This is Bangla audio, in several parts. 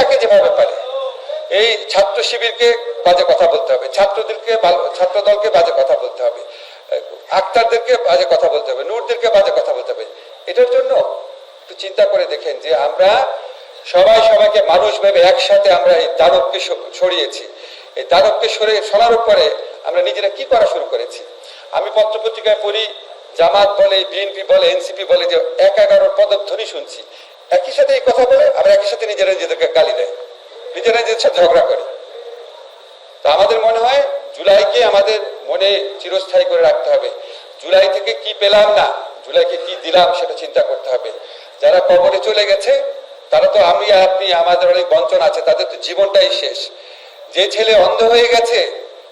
যাকে যেভাবে পারে। এই ছাত্র শিবিরকে বাজে কথা বলতে হবে। ছাত্রদেরকে ছাত্র দলকে বাজে কথা বলতে হবে। আক্তারদেরকে বাজে কথা বলতে হবে। নূরদেরকে বাজে কথা বলতে হবে। এটার জন্য একটু চিন্তা করে দেখেন যে আমরা সবাই সবাইকে মানুষ ভেবে একসাথে আমরা এই দানবকে সরিয়েছি এই দানবকে সরে সরানোর পরে আমরা নিজেরা কি করা শুরু করেছি? আমি পত্রপত্রিকায় পড়ি, জামাত বলে, বিএনপি বলে, এনসিপি বলে যে এক এগারোর পদধ্বনি শুনছি। একই সাথে এই কথা বলে আবার একই সাথে নিজেরা নিজেদেরকে গালি দেয়। নিজেরা নিজেদের সাথে ঝগড়া করে। তো আমাদের মনে হয় জুলাইকে আমাদের মনে চিরস্থায়ী করে রাখতে হবে। জুলাই থেকে কি পেলাম না, জুলাইকে কি দিলাম সেটা চিন্তা করতে হবে। যারা কবরে চলে গেছে, তারা তো আমি আপনি, আমাদের অনেক বঞ্চন আছে, তাদের তো জীবনটাই শেষ। যে ছেলে অন্ধ হয়ে গেছে,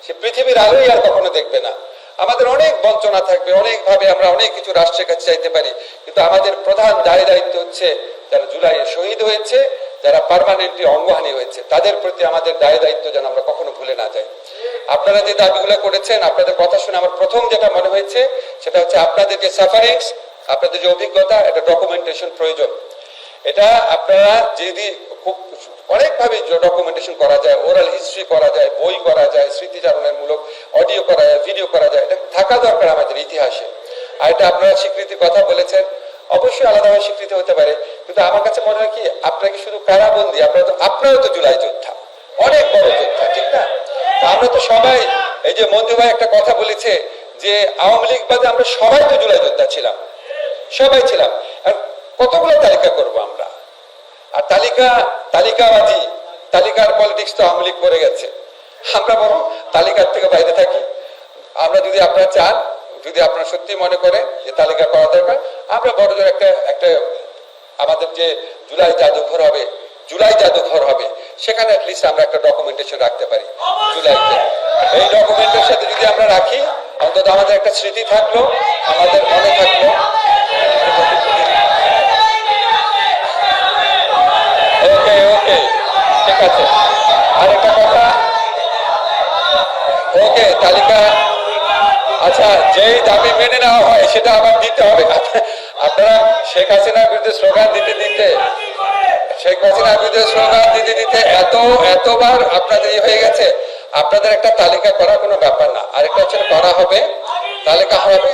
সে পৃথিবীর আলোই আর কখনো দেখবে না। আমাদের অনেক বঞ্চনা থাকবে, অনেকভাবে আমরা অনেক কিছু রাষ্ট্রের কাছে চাইতে পারি, কিন্তু আমাদের প্রধান দায় দায়িত্ব হচ্ছে যারা জুলাইয়ে শহীদ হয়েছে, যারা পার্মানেন্টলি অঙ্গহানি হয়েছে, তাদের প্রতি আমাদের দায় দায়িত্ব যেন আমরা কখনো ভুলে না যাই। আপনারা যে দাবিগুলো করেছেন, আপনাদের কথা শুনে আমার প্রথম যেটা মনে হয়েছে, সেটা হচ্ছে আপনাদের যে সাফারিংস আপনাদের যে অভিজ্ঞতা, এটা ডকুমেন্টেশন প্রয়োজন। এটা আপনারা যদি খুব অনেকভাবে ডকুমেন্টেশন করা যায় ওরাল হিস্ট্রি করা যায়, বই করা যায়, স্মৃতিচারণের মূলক অডিও করা যায় ভিডিও করা যায়, এটা থাকা দরকার আমাদের ইতিহাসে। আর এটা আপনারা স্বীকৃতির কথা বলেছেন অবশ্যই আলাদাভাবে স্বীকৃতি হতে পারে। কিন্তু আমার কাছে মনে হয় কি আপনারা কি শুধু কারাবন্দি আপনারা তো আপনারাও তো জুলাই যোদ্ধা। অনেক বড় যোদ্ধা, ঠিক না? আমরা তো সবাই এই যে মঞ্জু ভাই একটা কথা বলেছে যে, আওয়ামী লীগ বাদে আমরা সবাই তো জুলাই যোদ্ধা ছিলাম। সবাই ছিলাম। আর কতগুলো তালিকা করব আমরা? আর তালিকা তালিকাবাজি, তালিকার পলিটিক্স তো আওয়ামী লীগ করে গেছে। আমরা বরং তালিকার থেকে বাইরে থাকি। আমরা যদি আপনারা চান যদি আপনারা সত্যি মনে করেন যে তালিকা করা দরকার আমরা বড় একটা একটা আমাদের যে জুলাই জাদুঘর হবে জুলাই জাদুঘর হবে সেখানে লিস্ট আমরা একটা ডকুমেন্টেশন রাখতে পারি। জুলাইতে। এই ডকুমেন্টের সাথে যদি আমরা রাখি অন্তত আমাদের একটা স্মৃতি থাকল আমাদের মনে থাকল। ওকে ওকে ঠিক আছে। আর একটা কথা ওকে তালিকা আচ্ছা যেই দাবি মেনে নেওয়া হয়, সেটা আবার দিতে হবে। আপনারা শেখ হাসিনার বিরুদ্ধে স্লোগান দিতে দিতে, শেখ হাসিনার বিরুদ্ধে স্লোগান দিতে দিতে এত, এতবার আপনাদের ইয়ে হয়ে গেছে, আপনাদের একটা তালিকা করা কোনো ব্যাপার না। আরেকটা হচ্ছে করা হবে, তালিকা হবে।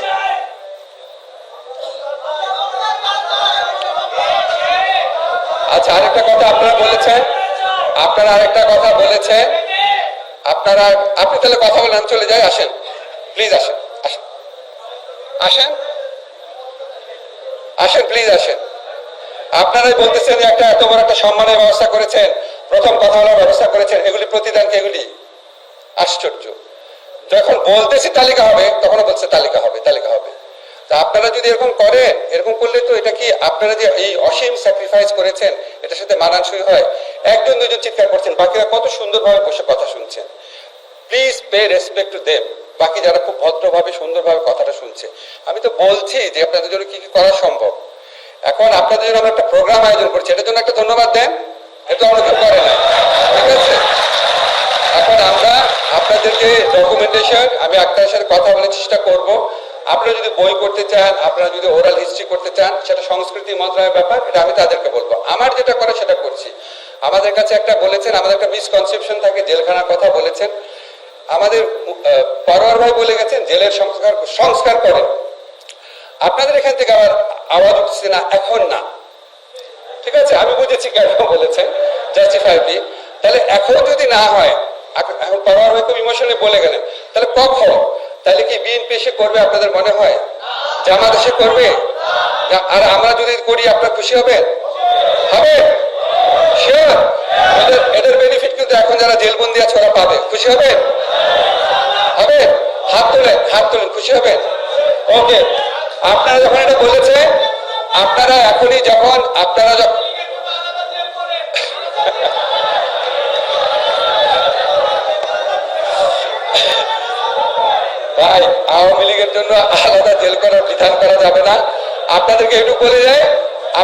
আচ্ছা আরেকটা কথা আপনারা বলেছেন, আপনারা আরেকটা কথা বলেছেন। আপনারা, আপনি তাহলে কথা বলেন চলে যাই, আসেন। প্লিজ আসেন আসেন। আসেন? প্লিজ আসেন। আপনারাই বলতেছেন একটা এত বড় একটা সম্মানের ব্যবস্থা করেছেন। প্রথম কথা বলার ব্যবস্থা করেছেন। এগুলি প্রতিদান এগুলি? আশ্চর্য। যখন বলতেছি তালিকা হবে, তখনও বলছে তালিকা হবে তালিকা হবে। তা আপনারা যদি এরকম করেন, এরকম করলে তো এটা কি আপনারা যে এই অসীম স্যাক্রিফাইস করেছেন, এটার সাথে মানানসই হয়? একজন, দুজন চিৎকার করছেন। বাকিরা কত সুন্দরভাবে বসে কথা শুনছেন। Please pay respect to them বাকি যারা খুব ভদ্রভাবে, সুন্দরভাবে কথাটা শুনছে। আমি তো বলছি যে আপনাদের জন্য কি কি করা সম্ভব। এখন আপনাদের জন্য একটা প্রোগ্রাম আয়োজন করছি। এটার জন্য একটা ধন্যবাদ দেন। এটা অনেক করে না। ঠিক আছে? এখন আমরা আপনাদেরকে ডকুমেন্টেশন আমি আপনার সাথে কথা বলার চেষ্টা করব। আপনারা যদি বই করতে চান, আপনারা যদি ওরাল হিস্ট্রি করতে চান, সেটা সংস্কৃতি মন্ত্রণালয়ের ব্যাপার, এটা আমি তাদেরকে বলব। আমার যেটা করে সেটা করছি। আমাদের কাছে একটা বলেছেন, আমাদের একটা মিসকনসেপশন থাকে, জেলখানার কথা বলেছেন। আমাদের পরোয়ার ভাই বলে গেছেন, জেলের সংস্কার সংস্কার করেন। আপনাদের এখান থেকে আবার আওয়াজ উঠছে না, এখন না। ঠিক আছে? আমি বুঝেছি কেন বলেছেন জাস্টিফাইবলি তাহলে এখন যদি না হয় এখন পরোয়ার ভাই খুব ইমোশনে বলে গেলেন, তাহলে কখন? তাহলে কি বিএনপি এসে করবে আপনাদের মনে হয়? জামাত এসে করবে? আর আমরা যদি করি, আপনারা খুশি হবেন? হবে। এদের এদের বেনিফিট কিন্তু এখন যারা জেলবন্দি আছে, ওরা পাবে। খুশি হবে হাত তোলেন, খুশি হবেন? ওকে আপনারা যখন এটা বলেছেন আপনারা এখনই যখন, আপনারা যখন ভাই, আওয়ামী লীগের জন্য আলাদা জেল করার বিধান করা যাবে না। আপনাদেরকে একটু বলে যায়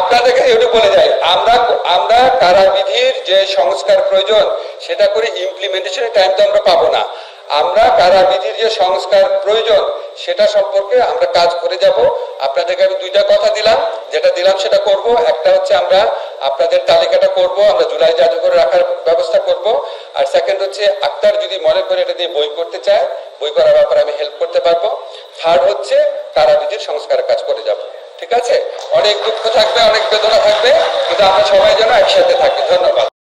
আপনাদেরকে একটু বলে যায় আমরা আমরা কারাবিধির যে সংস্কার প্রয়োজন, সেটা করে ইমপ্লিমেন্টেশনের টাইম তো আমরা পাবো না। আমরা কারা কারাবিধির যে সংস্কার প্রয়োজন সেটা সম্পর্কে আমরা কাজ করে যাব। আপনাদেরকে আমি দুইটা কথা দিলাম। যেটা দিলাম সেটা করব। একটা হচ্ছে আমরা আপনাদের তালিকাটা করব। আমরা জুলাই জাদুঘরে রাখার ব্যবস্থা করব। আর সেকেন্ড হচ্ছে আক্তার যদি মনে করে এটা দিয়ে বই করতে চায়, বই করার ব্যাপারে আমি হেল্প করতে পারব। থার্ড হচ্ছে কারাবিধির সংস্কারের কাজ করে যাব। ঠিক আছে? অনেক দুঃখ থাকবে, অনেক বেদনা থাকবে, কিন্তু আমরা সবাই যেন একসাথে থাকি। ধন্যবাদ।